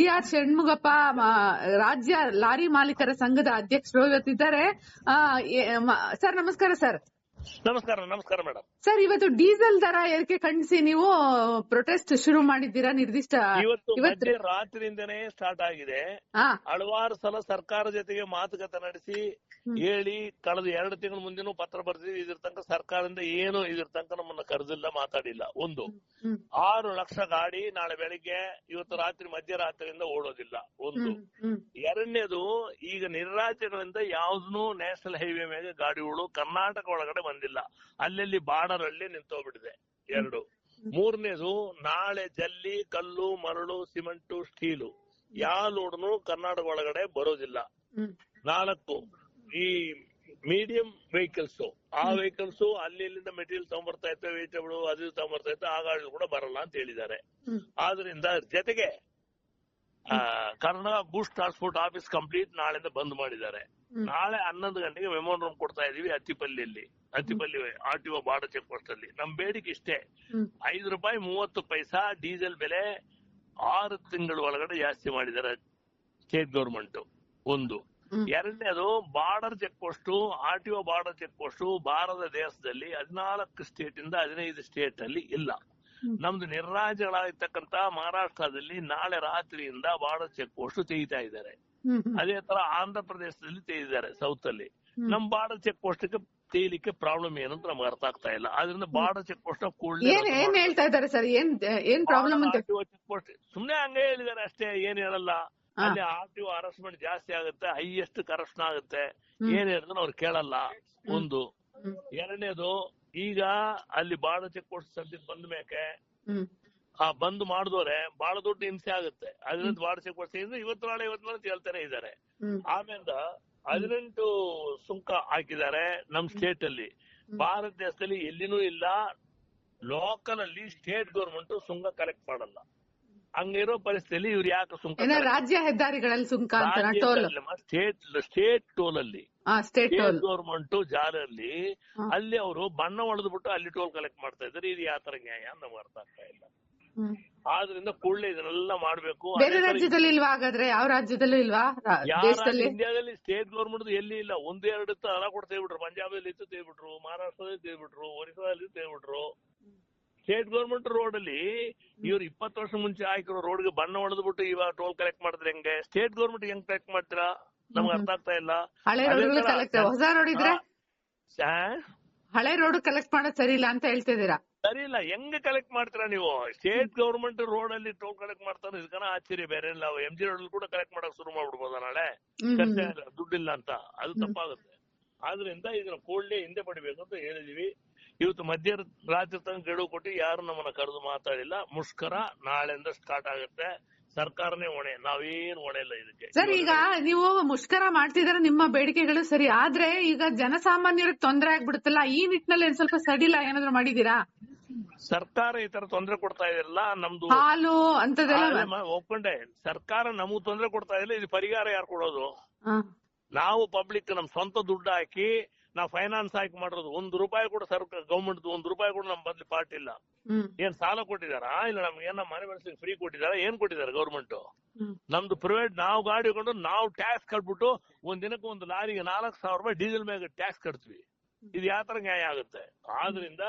G R Shanmugappa ರಾಜ್ಯ lorry ಮಾಲೀಕರ ಸಂಘದ ಅಧ್ಯಕ್ಷರು ಇವತ್ತಿದ್ದಾರೆ. ಸರ್ ನಮಸ್ಕಾರ ಸರ್. ನಮಸ್ಕಾರ ನಮಸ್ಕಾರ ಮೇಡಮ್. ಸರ್ ಇವತ್ತು ಡೀಸೆಲ್ ದರ ಏರಿಕೆ ಖಂಡಿಸಿ ನೀವು ಪ್ರೊಟೆಸ್ಟ್ ಶುರು ಮಾಡಿದ್ದೀರಾ ನಿರ್ದಿಷ್ಟ ಇವತ್ತು ಮಧ್ಯೆ ರಾತ್ರಿಯಿಂದನೇ ಸ್ಟಾರ್ಟ್ ಆಗಿದೆ. ಹಲವಾರು ಸಲ ಸರ್ಕಾರ ಜೊತೆಗೆ ಮಾತುಕತೆ ನಡೆಸಿ ಹೇಳಿ ಕಳೆದ ಎರಡು ತಿಂಗಳ ಮುಂದೆನೂ ಪತ್ರ ಬರ್ತೀವಿ ಇದ್ರ ತನಕ ಸರ್ಕಾರದಿಂದ ಏನು ಇದ್ರ ತನಕ ನಮ್ಮನ್ನ ಕರೆದಿಲ್ಲ ಮಾತಾಡಿಲ್ಲ. ಒಂದು. ಆರು ಲಕ್ಷ ಗಾಡಿ ನಾಳೆ ಬೆಳಿಗ್ಗೆ ಇವತ್ತು ರಾತ್ರಿ ಮಧ್ಯರಾತ್ರಿಯಿಂದ ಓಡೋದಿಲ್ಲ. ಒಂದು ಎರಡನೇದು ಈಗ ನಿರ್ರಾಜ್ಯಗಳಿಂದ ಯಾವ್ದೂ ನ್ಯಾಷನಲ್ ಹೈವೇ ಮೇಲೆ ಗಾಡಿಗಳು ಕರ್ನಾಟಕ ಒಳಗಡೆ ಬಂದಿಲ್ಲ. ಅಲ್ಲಲ್ಲಿ ಬಾರ್ಡರ್ ಅಲ್ಲಿ ನಿಂತೋಗ್ಬಿಟ್ಟಿದೆ. ಎರಡು. ಮೂರನೇದು ನಾಳೆ ಜಲ್ಲಿ ಕಲ್ಲು ಮರಳು ಸಿಮೆಂಟು ಸ್ಟೀಲು. ಯಾವ ಲೋಡ್ನು ಕರ್ನಾಟಕ ಒಳಗಡೆ ಬರೋದಿಲ್ಲ. ನಾಲ್ಕು ಈ ಮೀಡಿಯಂ ವೆಹಿಕಲ್ಸ್ ಆ ವೆಹಿಕಲ್ಸ್ ಅಲ್ಲಿ ಇಲ್ಲಿಂದ ಮೆಟೀರಿಯಲ್ ತಗೊಂಡ್ಬರ್ತಾ ಇರ್ತವೆ ವೆಜಿಟೇಬಲ್ ಅದು ತಗೊಂಡ್ಬರ್ತಾ ಇರ್ತವೆ ಆ ಗಾಡಿ ಕೂಡ ಬರಲ್ಲ ಅಂತ ಹೇಳಿದ್ದಾರೆ. ಆದ್ರಿಂದ ಜೊತೆಗೆ Karnataka goods transport office complete ನಾಳೆಯಿಂದ ಬಂದ್ ಮಾಡಿದ್ದಾರೆ. ನಾಳೆ ಹನ್ನೊಂದು ಗಂಟೆಗೆ ಮೆಮೋರಂ ಕೊಡ್ತಾ ಇದೀವಿ ಅತ್ತಿಪಲ್ಲಿಯಲ್ಲಿ Attipalli R T O border check post ಅಲ್ಲಿ ನಮ್ ಬೇಡಿಕೆ ಇಷ್ಟೇ. ಐದು ರೂಪಾಯಿ ಮೂವತ್ತು ಪೈಸಾ ಡೀಸೆಲ್ ಬೆಲೆ ಆರು ತಿಂಗಳ ಒಳಗಡೆ ಜಾಸ್ತಿ ಮಾಡಿದ್ದಾರೆ ಸ್ಟೇಟ್ ಗೌರ್ಮೆಂಟ್ ಒಂದು. ಎರಡನೇ ಎರಡನೇದು border check post R T O border check post Bharat ದೇಶದಲ್ಲಿ ಹದಿನಾಲ್ಕು ಸ್ಟೇಟ್ ಇಂದ ಹದಿನೈದು ಸ್ಟೇಟ್ ಅಲ್ಲಿ ಇಲ್ಲ. ನಮ್ದು ನಿರ್ರಾಜ್ಯಗಳಾಗಿರ್ತಕ್ಕಂತ ಮಹಾರಾಷ್ಟ್ರದಲ್ಲಿ ನಾಳೆ ರಾತ್ರಿಯಿಂದ ಬಾರ್ಡರ್ ಚೆಕ್ ಪೋಸ್ಟ್ ತೆಗಿತಾ ಇದ್ದಾರೆ. ಅದೇ ತರ ಆಂಧ್ರ ಪ್ರದೇಶದಲ್ಲಿ ತೆಗೆದಿದ್ದಾರೆ ಸೌತ್ ಅಲ್ಲಿ. ನಮ್ ಬಾರ್ಡರ್ ಚೆಕ್ ಪೋಸ್ಟ್ ತೆಗಿಲಿಕ್ಕೆ ಪ್ರಾಬ್ಲಮ್ ಏನಂತ ನಮ್ಗೆ ಅರ್ಥ ಆಗ್ತಾ ಇಲ್ಲ. ಆದ್ರಿಂದ ಬಾರ್ಡರ್ ಚೆಕ್ ಪೋಸ್ಟ್ ಏನ್ ಏನ್ ಹೇಳ್ತಾ ಇದ್ದಾರೆ ಸರ್? ಏನ್ ಏನ್ ಪ್ರಾಬ್ಲಮ್ ಅಂತ ಚೆಕ್ ಪೋಸ್ಟ್ ಸುಮ್ನೆ ಹಂಗೆ ಹೇಳಿದಾರೆ ಅಷ್ಟೇ ಏನ್ ಹೇಳಲ್ಲ. ಅಲ್ಲಿ ಆರ್ ಟಿ ಹರಾಸ್ಮೆಂಟ್ ಜಾಸ್ತಿ ಆಗುತ್ತೆ ಹೈಯೆಸ್ಟ್ ಕರಪ್ಷನ್ ಆಗುತ್ತೆ. ಏನ್ ಹೇಳಿದ್ರು ಅವ್ರು ಕೇಳಲ್ಲ ಒಂದು. ಎರಡನೇದು ಈಗ ಅಲ್ಲಿ ಬಾರ್ಡರ್ ಚೆಕ್ ಪೋಸ್ಟ್ ಸದ್ಯಕ್ಕೆ ಬಂದ ಮೇಕೆ ಆ ಬಂದ್ ಮಾಡಿದವ್ರೆ ಬಹಳ ದೊಡ್ಡ ಹಿಂಸೆ ಆಗುತ್ತೆ. ಅದರಿಂದ ಬಾರ್ಡರ್ ಚೆಕ್ ಪೋಸ್ಟ್ ಇವತ್ತು ನಾಳೆ ಇವತ್ತು ಅಂತ ಹೇಳ್ತಾನೆ ಇದ್ದಾರೆ. ಆಮೇಲೆ ಹದಿನೆಂಟು ಸುಂಕ ಹಾಕಿದ್ದಾರೆ ನಮ್ ಸ್ಟೇಟ್ ಅಲ್ಲಿ ಭಾರತ ದೇಶದಲ್ಲಿ ಎಲ್ಲಿನೂ ಇಲ್ಲ. ಲೋಕಲ್ ಅಲ್ಲಿ ಸ್ಟೇಟ್ ಗೌರ್ಮೆಂಟ್ ಸುಂಕ ಕಲೆಕ್ಟ್ ಮಾಡಲ್ಲ. ಹಂಗಿರೋ ಪರಿಸ್ಥಿತಿಯಲ್ಲಿ ಇವ್ರು ಯಾಕೆ ಸುಂಕ ಏನೋ ರಾಜ್ಯ ಹೆದ್ದಾರಿಗಳಲ್ಲಿ ಸುಂಕ ಟೋಲ್. ಸ್ಟೇಟ್ ಸ್ಟೇಟ್ ಟೋಲ್ ಅಲ್ಲಿ ಸ್ಟೇಟ್ ಟೋಲ್. ಗೌರ್ಮೆಂಟ್ ಜಾರಲ್ಲಿ ಅಲ್ಲಿ ಅಲ್ಲಿ ಅವರು ಬಣ್ಣ ಹೊಡೆದ್ಬಿಟ್ಟು ಅಲ್ಲಿ ಟೋಲ್ ಕಲೆಕ್ಟ್ ಮಾಡ್ತಾ ಇದ್ದಾರೆ. ಇದು ಯಾವ ತರ ನ್ಯಾಯ ಅಂತ ನಮ್ಗೆ ಅರ್ಥ ಆಗ್ತಾ ಇಲ್ಲ. ಆದ್ರಿಂದ ಕೂಡಲೇ ಇದನ್ನೆಲ್ಲ ಮಾಡ್ಬೇಕು. ಬೇರೆ ರಾಜ್ಯದಲ್ಲಿ ಇಲ್ವಾ ಹಾಗಾದ್ರೆ? ಯಾವ ರಾಜ್ಯದಲ್ಲೂ ಇಲ್ವಾ? ದೇಶದಲ್ಲಿ? ಇಂಡಿಯಾದಲ್ಲಿ ಸ್ಟೇಟ್ ಗೌರ್ಮೆಂಟ್ ಎಲ್ಲಿ ಇಲ್ಲ. ಒಂದೆರಡು ಎರಡು ಇತ್ತು ಅದ ಕೂಡ ಪಂಜಾಬ್ ಪಂಜಾಬಲ್ಲಿ ಇತ್ತು ತೇಬಿಟ್ರು ಮಹಾರಾಷ್ಟ್ರದಲ್ಲಿ ತೇಬಿಟ್ರು ಒರಿಸ್ಸಾದಲ್ಲಿ ತೇಬಿಟ್ರು ಸ್ಟೇಟ್ ಗೌರ್ಮೆಂಟ್ ರೋಡ್ ಅಲ್ಲಿ ಇವ್ರು ಇಪ್ಪತ್ತು ವರ್ಷ ಮುಂಚೆ ಹಾಕಿರೋ ರೋಡ್ಗೆ ಬಣ್ಣ ಹೊಡೆದ್ಬಿಟ್ಟು ಇವಾಗ ಟೋಲ್ ಕಲೆಕ್ಟ್ ಮಾಡಿದ್ರೆ ಹೆಂಗೆ? ಸ್ಟೇಟ್ ಗೌರ್ಮೆಂಟ್ ಹೆಂಗ್ ಕಲೆಕ್ಟ್ ಮಾಡ್ತೀರಾ? ನಮ್ಗೆ ಅರ್ಥ ಆಗ್ತಾ ಇಲ್ಲ. ರೋಡ್ ರೋಡ್ ಹಳೆ ರೋಡ್ ಕಲೆಕ್ಟ್ ಮಾಡೋದ್ ಸರಿ ಇಲ್ಲ ಅಂತ ಹೇಳ್ತಿದ್ದೀರಾ ಸರಿ ಇಲ್ಲ ಹೆಂಗ್ ಕಲೆಕ್ಟ್ ಮಾಡ್ತೀರಾ ನೀವು? ಸ್ಟೇಟ್ ಗೌರ್ಮೆಂಟ್ ರೋಡ್ ಅಲ್ಲಿ ಟೋಲ್ ಕಲೆಕ್ಟ್ ಮಾಡ್ತಾರೆ ಇದಕ್ಕನ ಆಶ್ಚರ್ಯ ಬೇರೆ ಇಲ್ಲ. ಎಂ ಜಿ ರೋಡ್ ಕೂಡ ಕಲೆಕ್ಟ್ ಮಾಡಕ್ ಶುರು ಮಾಡ್ಬಿಡ್ಬೋದ ನಾಳೆ? ಖರ್ಚೇ ದುಡ್ಡಿಲ್ಲ ಅಂತ. ಅದು ತಪ್ಪಾಗುತ್ತೆ. ಆದ್ರಿಂದ ಇದನ್ನ ಕೂಡಲೇ ಹಿಂದೆ ಪಡಿಬೇಕು ಅಂತ ಹೇಳಿದೀವಿ. ಇವತ್ತು ಮಧ್ಯ ರಾತ್ರಿ ತನಕ ಗಡುವು ಕೊಟ್ಟು ಯಾರು ನಮ್ಮನ್ನ ಕರೆದು ಮಾತಾಡಿಲ್ಲ. ಮುಷ್ಕರ ನಾಳೆಯಿಂದ ಸ್ಟಾರ್ಟ್ ಆಗುತ್ತೆ. ಸರ್ಕಾರನೇ ಹೊಣೆ. ನಾವೇನ್ ಹೊಣೆ ಇಲ್ಲ ಇದಕ್ಕೆ. ಸರ್ ಈಗ ನೀವು ಮುಷ್ಕರ ಮಾಡ್ತಿದಾರ ನಿಮ್ಮ ಬೇಡಿಕೆಗಳು ಸರಿ ಆದ್ರೆ ಈಗ ಜನಸಾಮಾನ್ಯರಿಗೆ ತೊಂದರೆ ಆಗ್ಬಿಡುತ್ತಲ್ಲ ಈ ನಿಟ್ಟಿನಲ್ಲಿ ಒಂದ್ ಸ್ವಲ್ಪ ಸಡಿಲ ಏನಾದ್ರು ಮಾಡಿದೀರಾ ಸರ್ಕಾರ ಈ ತರ ತೊಂದರೆ ಕೊಡ್ತಾ ಇದೆಲ್ಲ ನಮ್ದು ಹಾಲು ಅಂತದೆಲ್ಲ ಒಪ್ಕೊಂಡೆ. ಸರ್ಕಾರ ನಮಗ್ ತೊಂದರೆ ಕೊಡ್ತಾ ಇದೆ ಇದು ಪರಿಹಾರ ಯಾರು ಕೊಡೋದು. ನಾವು ಪಬ್ಲಿಕ್ ನಮ್ ಸ್ವಂತ ದುಡ್ಡು ಹಾಕಿ ನಾವು ಫೈನಾನ್ಸ್ ಹಾಕಿ ಮಾಡಿರೋದು. ಒಂದ್ ರೂಪಾಯಿ ಕೂಡ ಸರ್ಕಾರ ಗೌರ್ಮೆಂಟ್ ಒಂದ್ ರೂಪಾಯಿ ಕೂಡ ನಮ್ ಬದ್ಲಿ ಪಾರ್ಟ್ ಇಲ್ಲ. ಏನ್ ಸಾಲ ಕೊಟ್ಟಿದಾರಾ? ಇಲ್ಲ ನಮ್ಗೆ ಏನ ಮನೆ ಬೆಳೆಸಿ ಫ್ರೀ ಕೊಟ್ಟಿದಾರ? ಏನ್ ಕೊಟ್ಟಿದಾರೆ ಗೌರ್ಮೆಂಟ್ ನಮ್ದು ಪ್ರೈವೇಟ್ ನಾವು ಗಾಡಿ ಹಿಡ್ಕೊಂಡು ನಾವು ಟ್ಯಾಕ್ಸ್ ಕಟ್ಬಿಟ್ಟು ಒಂದ್ ದಿನಕ್ಕೆ ಒಂದು ಲಾರಿಗೆ ನಾಲ್ಕು ಸಾವಿರ ರೂಪಾಯಿ ಡೀಸೆಲ್ ಮೇಲೆ ಟ್ಯಾಕ್ಸ್ ಕಟ್ತೀವಿ. ಇದು ಯಾವ ತರ ನ್ಯಾಯ ಆಗುತ್ತೆ? ಆದ್ರಿಂದ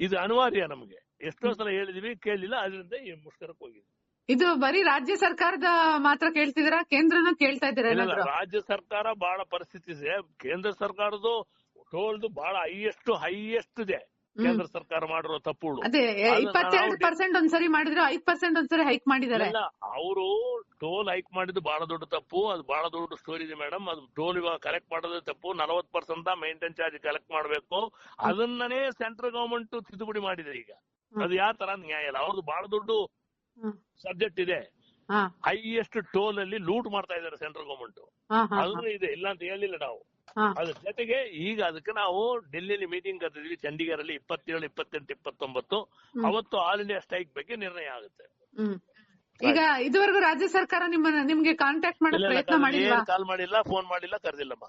ಇದು ಅನಿವಾರ್ಯ ನಮ್ಗೆ. ಎಷ್ಟೋ ಸಲ ಹೇಳಿದೀವಿ ಕೇಳಲಿಲ್ಲ ಅದರಿಂದ ಈ ಮುಷ್ಕರಕ್ಕೆ ಹೋಗಿದೆ ಇದು ಬರೀ ರಾಜ್ಯ ಸರ್ಕಾರದ ಮಾತ್ರ ಕೇಳ್ತಿದ್ದೀರಾ? ಕೇಂದ್ರನ ಕೇಳ್ತಾ ಇದ್ದೀರಾ ರಾಜ್ಯ ಸರ್ಕಾರ ಬಹಳ ಪರಿಸ್ಥಿತಿ ಇದೆ. ಕೇಂದ್ರ ಸರ್ಕಾರದ್ದು ಟೋಲ್ದು ಬಹಳ ಹೈಯೆಸ್ಟ್ ಹೈಯೆಸ್ಟ್ ಇದೆ. ಕೇಂದ್ರ ಸರ್ಕಾರ ಮಾಡಿರೋ ತಪ್ಪುಗಳು. ಅದೇ ಅದನ್ನ ಇಪ್ಪತ್ತೆರಡು ನಾವು- ಪರ್ಸೆಂಟ್ ಒಂದ್ಸರಿ ಮಾಡಿದ್ರು ಐದ್ ಪರ್ಸೆಂಟ್ ಒಂದ್ಸರಿ ಹೈಕ್ ಮಾಡಿದ್ದಾರೆ. ಅವರು ಟೋಲ್ ಹೈಕ್ ಮಾಡಿದ್ದು ಬಹಳ ದೊಡ್ಡ ತಪ್ಪು ಅದು ಬಹಳ ದೊಡ್ಡ ಸ್ಟೋರಿ ಇದೆ ಮೇಡಮ್ ಅದು ಟೋಲ್ ಇವಾಗ ಕಲೆಕ್ಟ್ ಮಾಡೋದೇ ತಪ್ಪು ನಲವತ್ ಪರ್ಸೆಂಟ್ ಮೇಂಟೈನ್ ಚಾರ್ಜ್ ಕಲೆಕ್ಟ್ ಮಾಡಬೇಕು. ಅದನ್ನೇ ಸೆಂಟ್ರಲ್ ಗವರ್ಮೆಂಟ್ ತಿದ್ದುಪಡಿ ಮಾಡಿದೆ ಈಗ. ಅದು ಯಾವ ತರ ನ್ಯಾಯ ಇಲ್ಲ. ಅವ್ರದ್ದು ಬಹಳ ದೊಡ್ಡ ಸಬ್ಜೆಕ್ಟ್ ಇದೆ. ಹೈಯೆಸ್ಟ್ ಟೋಲ್ ಅಲ್ಲಿ ಲೂಟ್ ಮಾಡ್ತಾ ಇದ್ದಾರೆ ಸೆಂಟ್ರಲ್ ಗವರ್ಮೆಂಟ್ ಅದನ್ನು ಇದೆ. ಇಲ್ಲ ಅಂತ ಹೇಳಿಲ್ಲ ನಾವು. ಅದ್ರ ಜೊತೆಗೆ ಈಗ ಅದಕ್ಕೆ ನಾವು ಡೆಲ್ಲಿಲಿ ಮೀಟಿಂಗ್ ಕರೆದಿದ್ವಿ ಚಂಡೀಗಢಲ್ಲಿ ಇಪ್ಪತ್ತೇಳು ಇಪ್ಪತ್ತೆಂಟು ಇಪ್ಪತ್ತೊಂಬತ್ತು. ಅವತ್ತು ಆಲ್ ಇಂಡಿಯಾ ಸ್ಟ್ರೈಕ್ ಬಗ್ಗೆ ನಿರ್ಣಯ ಆಗುತ್ತೆ. ಈಗ ಇದುವರೆಗೂ ರಾಜ್ಯ ಸರ್ಕಾರ ನಿಮ್ಮನ್ನ ನಿಮ್ಗೆ ಕಾಂಟ್ಯಾಕ್ಟ್ ಮಾಡೋ ಪ್ರಯತ್ನ ಮಾಡಿಲ್ಲ ಕಾಲ್ ಮಾಡಿಲ್ಲ ಫೋನ್ ಮಾಡಿಲ್ಲ ಕರೆದಿಲ್ಲಮ್ಮ.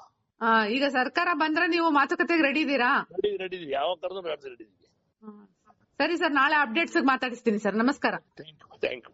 ಈಗ ಸರ್ಕಾರ ಬಂದ್ರೆ ನೀವು ಮಾತುಕತೆಗೆ ರೆಡಿ ಇದ್ದೀರಾ? ರೆಡಿ ಇದೀವಿ ಯಾವ ಕರೆದ್ರು ರೆಡಿ ಇದೀವಿ ಸರಿ ಸರ್ ನಾಳೆ ಅಪ್ಡೇಟ್ಸ್ ಮಾತಾಡಿಸ್ತೀನಿ ಸರ್. ನಮಸ್ಕಾರ. Thank you